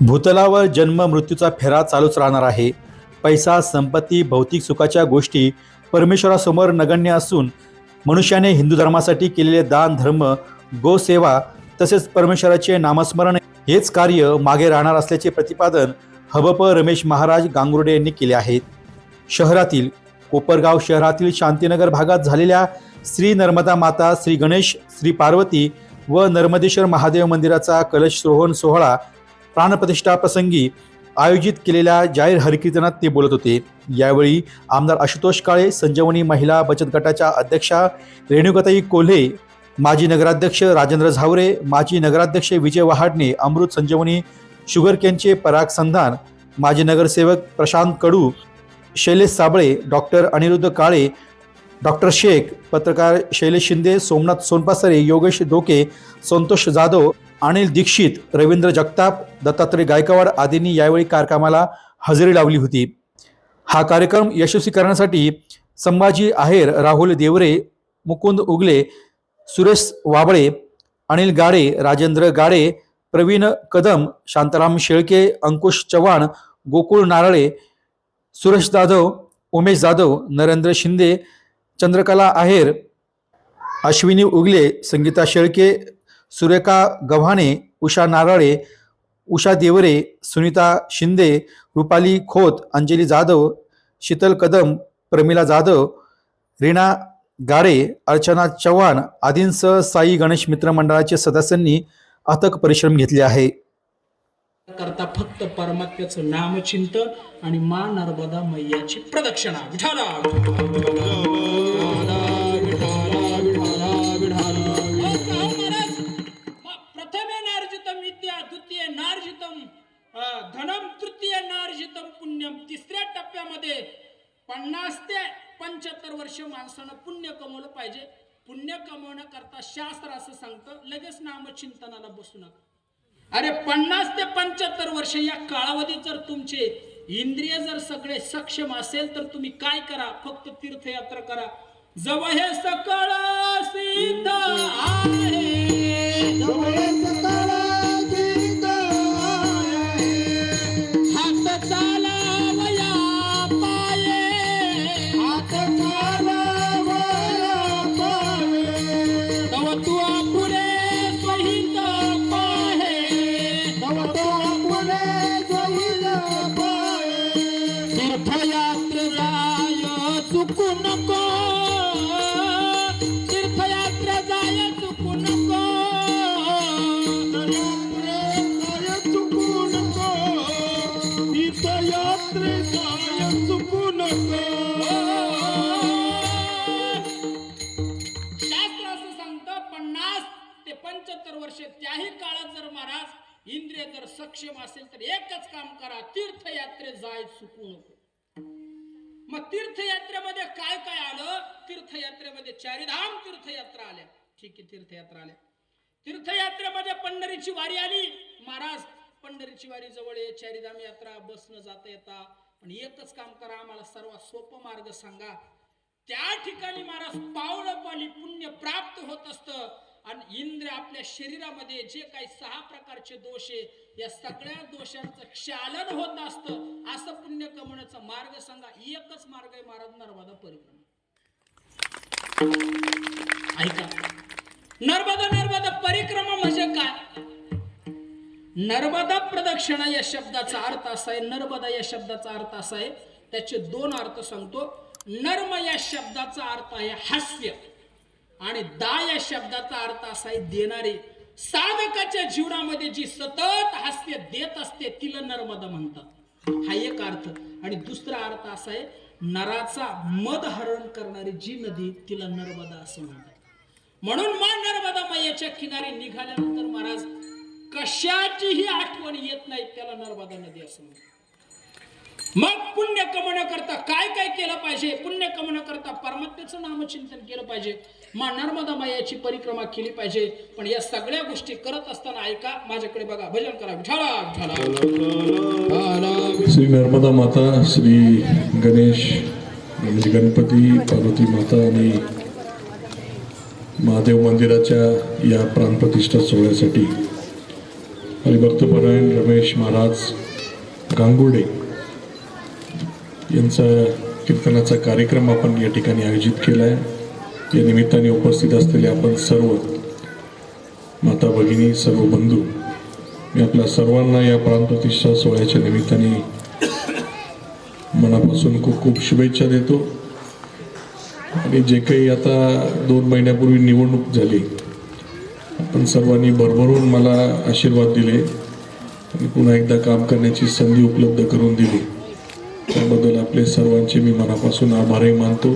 भूतलावर जन्म मृत्यूचा फेरा चालूच राहणार आहे. पैसा संपत्ती भौतिक सुखाच्या गोष्टी परमेश्वरासमोर नगण्य असून मनुष्याने हिंदू धर्मासाठी केलेले दान धर्म गोसेवा तसेच परमेश्वराचे नामस्मरण हेच कार्य मागे राहणार असल्याचे प्रतिपादन हबप रमेश महाराज गांगुर्डे यांनी केले आहे शहरातील कोपरगाव शहरातील शांतीनगर भागात झालेल्या श्री नर्मदा माता श्री गणेश श्री पार्वती व नर्मदेश्वर महादेव मंदिराचा कलश रोहण सोहळा प्राणप्रतिष्ठा प्रसंगी आयोजित केलेल्या जाहीर हरिकीर्तनात ते बोलत होते. यावेळी आमदार आशुतोष काळे संजीवनी महिला बचत गटाच्या अध्यक्षा रेणुकाताई कोल्हे माजी नगराध्यक्ष राजेंद्र झावरे माजी नगराध्यक्ष विजय वहाडणे अमृत संजीवनी शुगर केनचे पराग संधान माजी नगरसेवक प्रशांत कडू शैलेश साबळे डॉक्टर अनिरुद्ध काळे डॉक्टर शेख पत्रकार शैलेश शिंदे सोमनाथ सोनपासरे योगेश डोके संतोष जाधव अनिल दीक्षित रवींद्र जगताप दत्तात्रय गायकवाड आदींनी यावेळी कार्यक्रमाला हजेरी लावली होती. हा कार्यक्रम यशस्वी करण्यासाठी संभाजी आहेर राहुल देवरे मुकुंद उगले सुरेश वाबळे अनिल गाडे राजेंद्र गाडे प्रवीण कदम शांताराम शेळके अंकुश चव्हाण गोकुळ नारळे सुरेश जाधव उमेश जाधव नरेंद्र शिंदे चंद्रकला आहेर अश्विनी उगले संगीता शेळके सुरेखा गव्हाणे उषा नारळे उषा देवरे सुनीता शिंदे रुपाली खोत अंजली जाधव शीतल कदम प्रमिला जाधव रीणा गाडे अर्चना चव्हाण आदींसह साई गणेश मित्र मंडळाचे सदस्यांनी अथक परिश्रम घेतले आहे. करता फक्त परमात्म्याचं नामचिंतन आणि मा नर्मदा मैयाची प्रदक्षिणा. विठाला विद्या नार्जितम धनम तृतीय नार्जितम पुण्यम तिसऱ्या टप्प्यामध्ये पन्नास ते पंच्याहत्तर वर्ष माणसानं पुण्य कमवलं पाहिजे. पुण्य कमवण्याकरता शास्त्र असं सांगतं लगेच नामचिंतनाला बसू नका. अरे पन्नास ते पंच्याहत्तर वर्ष या कालावधीत जर तुमचे इंद्रिय जर सगळे सक्षम असेल तर तुम्ही काय करा? फक्त तीर्थयात्रा करा. जवळ हे सकळ सीता आहे. चुकू नको. तीर्थयात्रे जाय चुकू नको. शास्त्र असं सांगतं पन्नास ते पंच्याहत्तर वर्ष त्याही काळात जर महाराज इंद्रिय जर सक्षम असेल तर एकच काम करा तीर्थयात्रे जाय चुकू नको. मग तीर्थयात्रेमध्ये काय काय आलं? तीर्थयात्रेमध्ये चारिधाम तीर्थयात्रा आल्या. ठीक आहे तीर्थयात्रा आल्या. तीर्थयात्रेमध्ये पंढरीची वारी आली. महाराज पंढरीची वारी जवळ आहे चारिधाम यात्रा बसनं जाता येता. पण एकच काम करा आम्हाला सर्वात सोपं मार्ग सांगा. त्या ठिकाणी महाराज पावलं पाली पुण्य प्राप्त होत असतं. आणि इंद्र आपल्या शरीरामध्ये जे काही सहा प्रकारचे दोष आहे या सगळ्या दोषांचं क्षालन होत असतं असं पुण्य कमवण्याचा मार्ग सांगा. एकच मार्ग आहे महाराज नर्मदा परिक्रमा ऐका. नर्मदा नर्मदा परिक्रमा म्हणजे काय? नर्मदा प्रदक्षिणा या शब्दाचा अर्थ असा आहे. नर्मदा या शब्दाचा अर्थ असा आहे. त्याचे दोन अर्थ सांगतो. नर्म या शब्दाचा अर्थ आहे हास्य. आणि दा या शब्दाचा अर्थ असा आहे देणारे साधकाच्या जीवनामध्ये जी सतत हास्य देत असते तिला नर्मदा म्हणतात. हा एक अर्थ. आणि दुसरा अर्थ असा आहे नराचा मद हरण करणारी जी नदी तिला नर्मदा असं म्हणतात. म्हणून मा नर्मदा मायाच्या किनारी निघाल्यानंतर महाराज कशाचीही आठवण येत नाही त्याला नर्मदा नदी असं म्हणतात. मग पुण्य कमवण्याकरता पाहिजे पुण्य कमवण्याकरता परमात्म्याचं नामचिंतन केलं पाहिजे. मा नर्मदा मायाची परिक्रमा केली पाहिजे. पण या सगळ्या गोष्टी करत असताना ऐका माझ्याकडे बघा भजन करा. श्री नर्मदा माता श्री गणेश म्हणजे गणपती पार्वती माता आणि महादेव मंदिराच्या या प्राणप्रतिष्ठा सोहळ्यासाठी हरिभक्तपरायण रमेश महाराज गांगुडे यांचा कीर्तनाचा कार्यक्रम आपण या ठिकाणी आयोजित केला आहे या निमित्ताने उपस्थित असलेले आपण सर्व माता भगिनी सर्व बंधू मी आपल्या सर्वांना या प्राणप्रतिष्ठा सोहळ्याच्या निमित्ताने मनापासून खूप खूप शुभेच्छा देतो. आणि जे काही आता दोन महिन्यापूर्वी निवडणूक झाली आपण सर्वांनी भरभरून मला आशीर्वाद दिले आणि पुन्हा एकदा काम करण्याची संधी उपलब्ध करून दिली. त्याबद्दल आपले सर्वांचे मी मनापासून आभारही मानतो.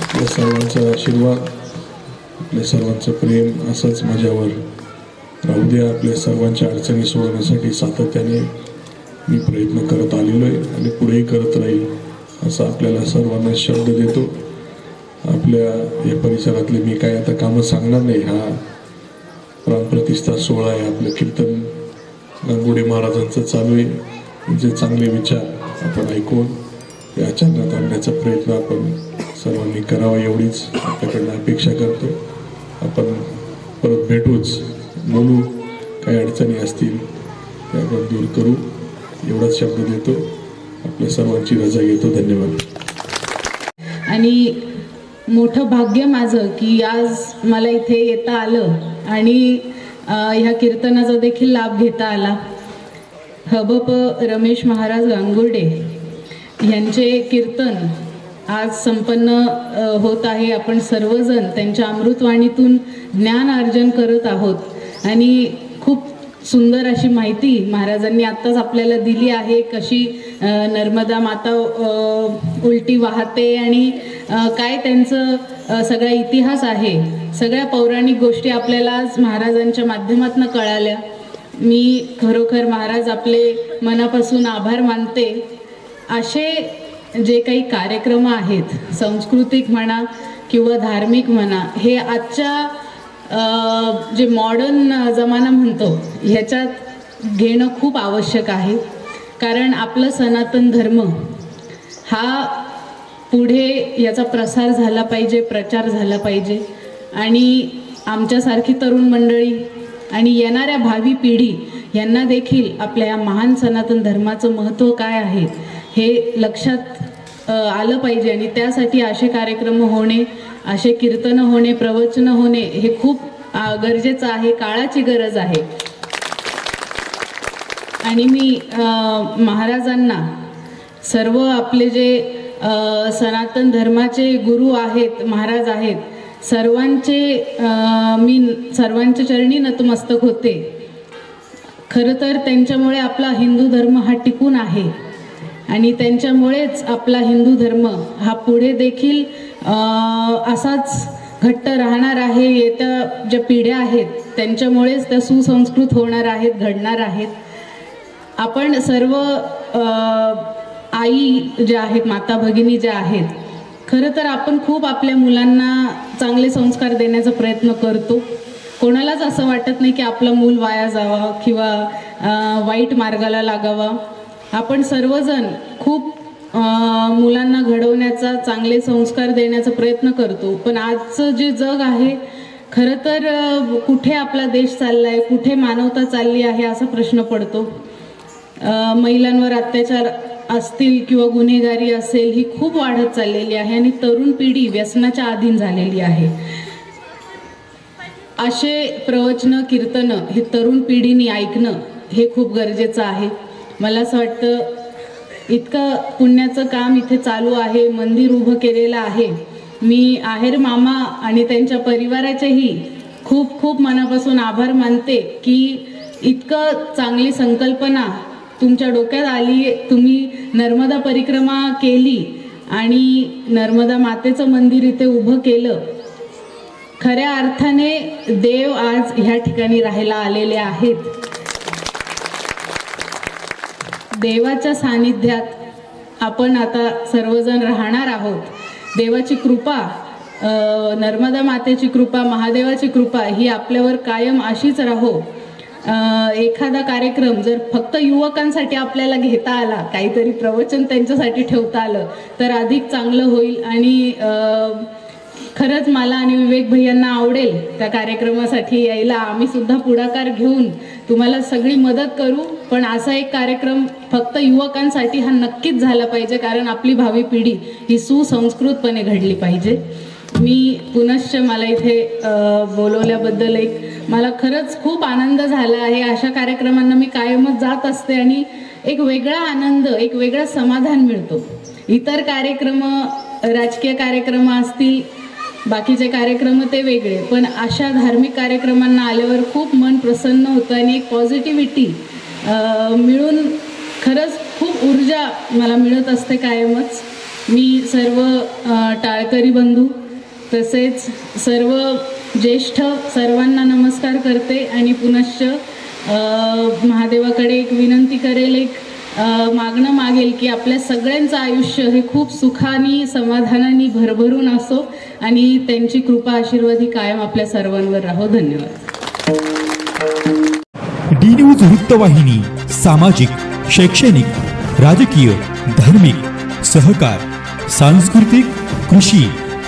आपल्या सर्वांचा आशीर्वाद आपल्या सर्वांचं प्रेम असंच माझ्यावर. राहू द्या आपल्या सर्वांच्या अडचणी सोडवण्यासाठी सातत्याने मी प्रयत्न करत आलेलो आहे आणि पुढेही करत राहील असं आपल्याला सर्वांना शब्द देतो. आपल्या या परिसरातले मी काय आता कामं सांगणार नाही. हा प्राणप्रतिष्ठा सोहळा आहे आपलं कीर्तन. गंगुडे महाराजांचं चालू आहे. जे चांगले विचार आपण ऐकून ते अचानक आणण्याचा प्रयत्न आपण सर्वांनी करावा एवढीच आपल्याकडनं अपेक्षा करतो. आपण परत भेटूच. बोलू. काही अडचणी असतील त्या आपण दूर करू. एवढाच शब्द देतो. आपल्या सर्वांची रजा घेतो. धन्यवाद. आणि मोठं भाग्य माझं की आज मला इथे येता आलं आणि ह्या कीर्तनाचा देखील लाभ घेता आला. हबप रमेश महाराज गांगुर्डे यांचे कीर्तन आज संपन्न होत आहे. आपण सर्वजण त्यांच्या अमृतवाणीतून ज्ञान अर्जन करत आहोत. आणि खूप सुंदर अशी माहिती महाराजांनी आत्ताच आपल्याला दिली आहे. कशी नर्मदा माता उलटी वाहते आणि काय त्यांचं सगळा इतिहास आहे. सगळ्या पौराणिक गोष्टी आपल्याला आज महाराजांच्या माध्यमातून कळाल्या. मी खरोखर महाराज आपले मनापासून आभार मानते. असे जे काही कार्यक्रम आहेत सांस्कृतिक म्हणा किंवा धार्मिक म्हणा हे आजच्या जे मॉडर्न जमाना म्हणतो ह्याच्यात घेणं खूप आवश्यक आहे. कारण आपलं सनातन धर्म हा पुढे याचा प्रसार झाला पाहिजे प्रचार झाला पाहिजे. आणि आमच्यासारखी तरुण मंडळी आणि येणाऱ्या भावी पिढी यांना देखील आपल्या या महान सनातन धर्माचं महत्त्व काय आहे हे लक्षात आलं पाहिजे. आणि त्यासाठी असे कार्यक्रम होणे असे कीर्तनं होणे प्रवचनं होणे हे खूप गरजेचं आहे काळाची गरज आहे. आणि मी महाराजांना सर्व आपले जे सनातन धर्माचे गुरु आहेत महाराज आहेत सर्वांचे मी सर्वांच्या चरणी नतमस्तक होते. खरं तर त्यांच्यामुळे आपला हिंदू धर्म हा टिकून आहे. आणि त्यांच्यामुळेच आपला हिंदू धर्म हा पुढे देखील असाच घट्ट राहणार आहे येत्या ज्या पिढ्या आहेत त्यांच्यामुळेच त्या सुसंस्कृत होणार आहेत घडणार आहेत. आपण सर्व आई ज्या आहेत माता भगिनी ज्या आहेत खरं तर आपण खूप आपल्या मुलांना चांगले संस्कार देण्याचा प्रयत्न करतो. कोणालाच असं वाटत नाही की आपलं मूल वाया जावा किंवा वाईट मार्गाला लागावा. आपण सर्वजण खूप मुलांना घडवण्याचा चांगले संस्कार देण्याचा प्रयत्न करतो. पण आजचं जे जग आहे खरं तर कुठे आपला देश चालला आहे कुठे मानवता चालली आहे असा प्रश्न पडतो. महिलांवर अत्याचार असतील किंवा गुन्हेगारी असेल ही खूप वाढत चाललेली आहे आणि तरुण पिढी व्यसनाच्या अधीन झालेली आहे. असे प्रवचनं कीर्तनं हे तरुण पिढीने ऐकणं हे खूप गरजेचं आहे. मला असं वाटतं इतकं पुण्याचं काम इथे चालू आहे मंदिर उभं केलेलं आहे. मी आहेर मामा आणि त्यांच्या परिवाराचेही खूप खूप मनापासून आभार मानते की इतकं चांगली संकल्पना तुमच्या डोक्यात आली तुम्ही नर्मदा परिक्रमा केली आणि नर्मदा मातेचं मंदिर इथे उभं केलं खऱ्या अर्थाने देव आज ह्या ठिकाणी राहायला आलेले आहेत. देवाच्या सानिध्यात आपण आता सर्वजण राहणार आहोत. देवाची कृपा नर्मदा मातेची कृपा महादेवाची कृपा ही आपल्यावर कायम अशीच राहो. एखादा कार्यक्रम जर फक्त युवकांसाठी आपल्याला घेता आला काहीतरी प्रवचन त्यांच्यासाठी ठेवता आलं तर अधिक चांगलं होईल. आणि खरंच मला आणि विवेक भैयांना आवडेल त्या कार्यक्रमासाठी यायला. आम्ही सुद्धा पुढाकार घेऊन तुम्हाला सगळी मदत करू पण असा एक कार्यक्रम फक्त युवकांसाठी हा नक्कीच झाला पाहिजे कारण आपली भावी पिढी ही सुसंस्कृतपणे घडली पाहिजे. मी पुनश्च मला इथे बोलवल्याबद्दल एक मला खरंच खूप आनंद झाला आहे. अशा कार्यक्रमांना मी कायमच जात असते आणि एक वेगळा आनंद एक वेगळा समाधान मिळतो. इतर कार्यक्रम राजकीय कार्यक्रम असतील बाकीचे कार्यक्रम ते वेगळे. पण अशा धार्मिक कार्यक्रमांना आल्यावर खूप मन प्रसन्न होतं आणि एक पॉझिटिव्हिटी मिळून खरंच खूप ऊर्जा मला मिळत असते कायमच. मी सर्व टाळकरी बंधू तसेच सर्व ज्येष्ठ सर्वांना नमस्कार करते आणि पुनश्च महादेवाकडे एक विनंती करेल एक मागणं मागेल की आपल्या सगळ्यांचं आयुष्य हे खूप सुखानी समाधानाने भरभरून असो आणि त्यांची कृपा आशीर्वाद ही कायम आपल्या सर्वांवर राहो. धन्यवाद. डी न्यूज वृत्तवाहिनी सामाजिक शैक्षणिक राजकीय धार्मिक सहकार सांस्कृतिक कृषी